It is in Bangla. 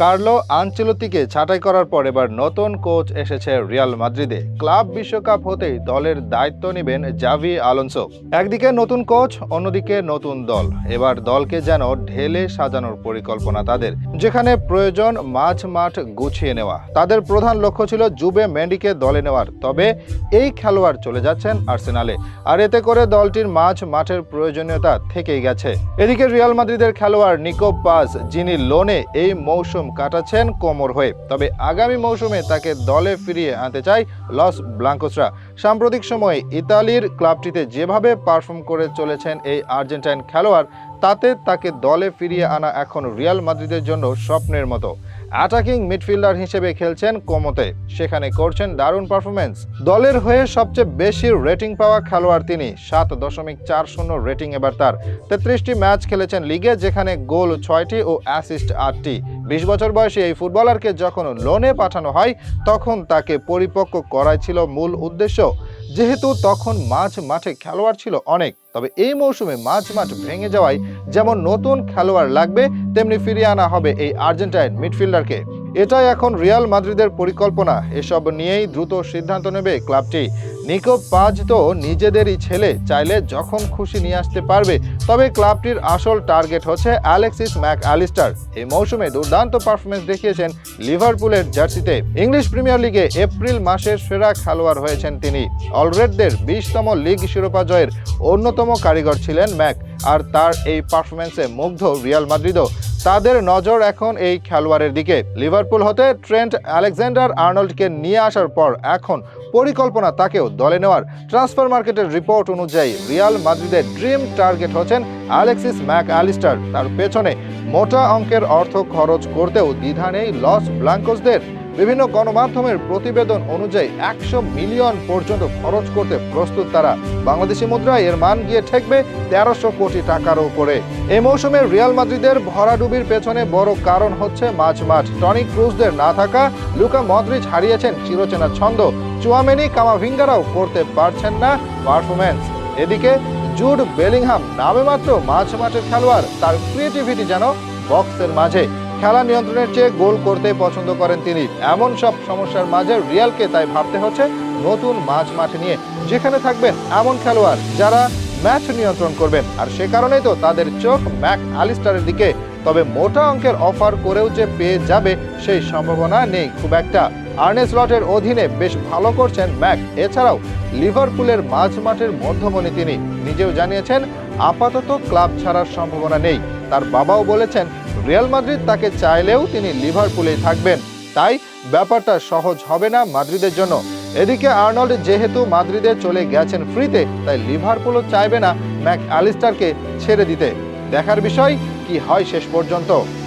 কার্লো আনচেলতিকে ছাঁটাই করার পর এবার নতুন কোচ এসেছে রিয়াল মাদ্রিদে। ক্লাব বিশ্বকাপ হতেই দলের দায়িত্ব নেবেন জাভি আলোনসো। একদিকে নতুন কোচ, অন্যদিকে নতুন দল। এবার দলকে যেন ঢেলে সাজানোর পরিকল্পনা তাদের, যেখানে প্রয়োজন মাঝ মাঠ গুছিয়ে নেওয়া। তাদের প্রধান লক্ষ্য ছিল জুবে মেন্ডিকে দলে নেওয়ার, তবে এই খেলোয়াড় চলে যাচ্ছেন আর্সেনালে। আর এতে করে দলটির মাঝ মাঠের প্রয়োজনীয়তা থেকেই গেছে। এদিকে রিয়াল মাদ্রিদের খেলোয়াড় নিকো পাস যিনি লোনে এই মৌসুম কাটাচ্ছেন কোমর হয়ে। তবে আগামী মৌসুমে তাকে দলে ফিরিয়ে আনতে চায় লস ব্লাঙ্কোসরা। সাম্প্রতিক সময়ে ইতালির ক্লাবটিতে যেভাবে পারফর্ম করে চলেছেন এই আর্জেন্টাইন খেলোয়াড়, তাতে তাকে দলে ফিরিয়ে আনা এখন রিয়াল মাদ্রিদের জন্য স্বপ্নের মতো। অ্যাটাকিং মিডফিল্ডার হিসেবে খেলছেন কোমোতে। সেখানে করছেন দারুণ পারফরমেন্স দলের হয়ে সবচেয়ে বেশি রেটিং পাওয়া খেলোয়াড় তিনি। সাত দশমিক চার শূন্য রেটিং এবার তার। তেত্রিশটি ম্যাচ খেলেছেন লিগে যেখানে গোল ছয়টি ও অ্যাসিস্ট আটটি। বিশ বছর বয়সী এই ফুটবলারকে যখন লোনে পাঠানো হয়, তখন তাকে পরিপক্ক করাই ছিল মূল উদ্দেশ্য। যেহেতু তখন মাঝ মাঠে খেলোয়াড় ছিল অনেক, তবে এই মৌসুমে মাঝ মাঠ ভেঙে যাওয়ায় যেমন নতুন খেলোয়াড় লাগবে, তেমনি ফিরিয়ে আনা হবে এই আর্জেন্টাইন মিডফিল্ডারকে। এটাই এখন রিয়াল মাদ্রিদের পরিকল্পনা। এসব নিয়েই দ্রুত সিদ্ধান্ত নেবে ক্লাবটি। নিকো পাজ তো নিজেদেরই ছেলে, চাইলে যখন খুশি নিয়ে আসতে পারবে, তবে ক্লাবটির আসল টার্গেট হচ্ছে অ্যালেক্সিস ম্যাক অ্যালিস্টার এই মৌসুমে দুর্দান্ত পারফরমেন্স দেখিয়েছেন লিভারপুলের জার্সিতে। ইংলিশ প্রিমিয়ার লিগে এপ্রিল মাসের সেরা খেলোয়াড় হয়েছেন তিনি। অলরেডদের বিশতম লিগ শিরোপা জয়ের অন্যতম কারিগর ছিলেন ম্যাক, আর তার এই পারফরমেন্সে মুগ্ধ রিয়াল মাদ্রিদও। তাদের নজর এখন এই খেলোয়াড়ের দিকে। লিভারপুল হতে ট্রেন্ট আলেকজান্ডার আর্নল্ডকে নিয়ে আসার পর এখন পরিকল্পনা তাকেও দলে নেওয়ার। ট্রান্সফার মার্কেটের রিপোর্ট অনুযায়ী রিয়াল মাদ্রিদের ড্রিম টার্গেট হচ্ছেন অ্যালেক্সিস ম্যাক অ্যালিস্টার তার পেছনে মোটা অঙ্কের অর্থ খরচ করতেও দ্বিধা নেই লস ব্লাঙ্কোসদের। বিভিন্ন গণমাধ্যমের প্রতিবেদন অনুযায়ী একশো মিলিয়ন পর্যন্ত খরচ করতে প্রস্তুত তারা। বাংলাদেশি মুদ্রায় এর মান গিয়ে ঠেকবে তেরোশো কোটি টাকার উপরে। এই মৌসুমে রিয়াল মাদ্রিদের ভরাডুবির পেছনে বড় কারণ হচ্ছে মাঝ মাঠ টনি ক্রুজদের না থাকা লুকা মদ্রিজ হারিয়েছেন চিরচেনা ছন্দ। চুয়ামেনি, কামাভিঙ্গারাও করতে পারছেন না পারফরমেন্স এদিকে জুড বেলিংহাম নামে মাত্র মাঝ মাঠের খেলোয়াড়, তার ক্রিয়েটিভিটি যেন বক্সের মাঝে। খেলা নিয়ন্ত্রণের চেয়ে গোল করতে পছন্দ করেন তিনি। এমন সব সমস্যার মাঝে রিয়ালকে তাই ভাবতে হচ্ছে নতুন মাঝ মাঠে নিয়ে। যেখানে থাকবেন এমন খেলোয়াড় যারা ম্যাচ নিয়ন্ত্রণ করবেন। আর সে কারণেই তো তাদের চোখ ম্যাক আলিস্টারের দিকে। তবে মোটা অঙ্কের অফার করেও যে পেয়ে যাবে সেই সম্ভাবনা নেই খুব একটা। আর্নেস লটের অধীনে বেশ ভালো করছেন ম্যাক। এছাড়াও লিভারপুলের মাঝ মাঠের মধ্যমণি তিনি। নিজেও জানিয়েছেন, আপাতত ক্লাব ছাড়ার সম্ভাবনা নেই। তার বাবাও বলেছেন রিয়াল মাদ্রিদ তাকে চাইলেও তিনি লিভারপুলেই থাকবেন। তাই ব্যাপারটা সহজ হবে না মাদ্রিদের জন্য। এদিকে আর্নল্ড যেহেতু মাদ্রিদে চলে গেছেন ফ্রিতে, তাই লিভারপুলও চাইবে না ম্যাক অ্যালিস্টারকে ছেড়ে দিতে। দেখার বিষয়, কি হয় শেষ পর্যন্ত।